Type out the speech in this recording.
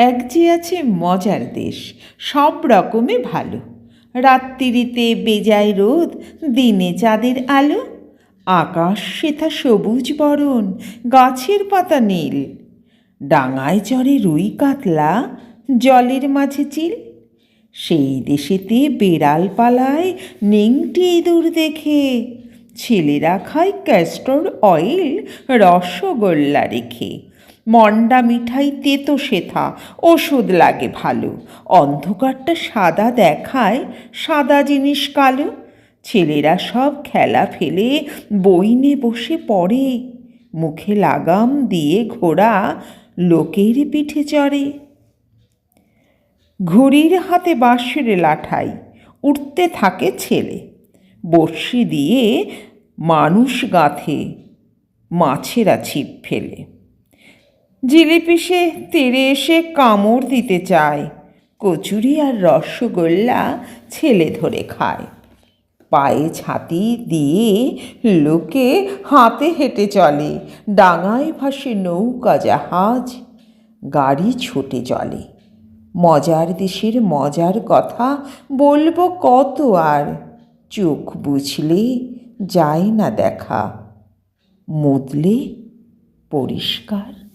এক যে আছে মজার দেশ, সব রকমে ভালো। রাত্রিতে বেজায় রোদ, দিনে চাঁদের আলো। আকাশ সেথা সবুজ বরণ, গাছের পাতা নীল। ডাঙায় চড়ে রুই কাতলা, জলের মাঝে চিল। সেই দেশেতে বেড়াল পালায়, নেংটি ইঁদুর দেখে। ছেলেরা খায় ক্যাস্টর অয়েল, রসগোল্লা রেখে। মন্ডা মিঠাই তেতো শেথা ওষুধ লাগে ভালো। অন্ধকারটা সাদা দেখায়, সাদা জিনিস কালো। ছেলেরা সব খেলা ফেলে, বইনে বসে পড়ে। মুখে লাগাম দিয়ে ঘোড়া লোকের পিঠে চড়ে। ঘুড়ির হাতে বাঁশের লাঠাই উঠতে থাকে ছেলে। বড়শি দিয়ে মানুষ গাঁথে, মাছেরা ছিপ ফেলে। জিলিপি সে তেরে এসে কামড় দিতে চায়, কচুরি আর রসগোল্লা ছেলে ধরে খায়। পায়ে ছাতি দিয়ে লোকে হাতে হেঁটে চলে, ডাঙায় ভাসে নৌকা জাহাজ, গাড়ি ছোটে চলে। মজার দেশের মজার কথা বলব কত আর, চোখ বুঝলে যায় না দেখা, মুদলে পরিষ্কার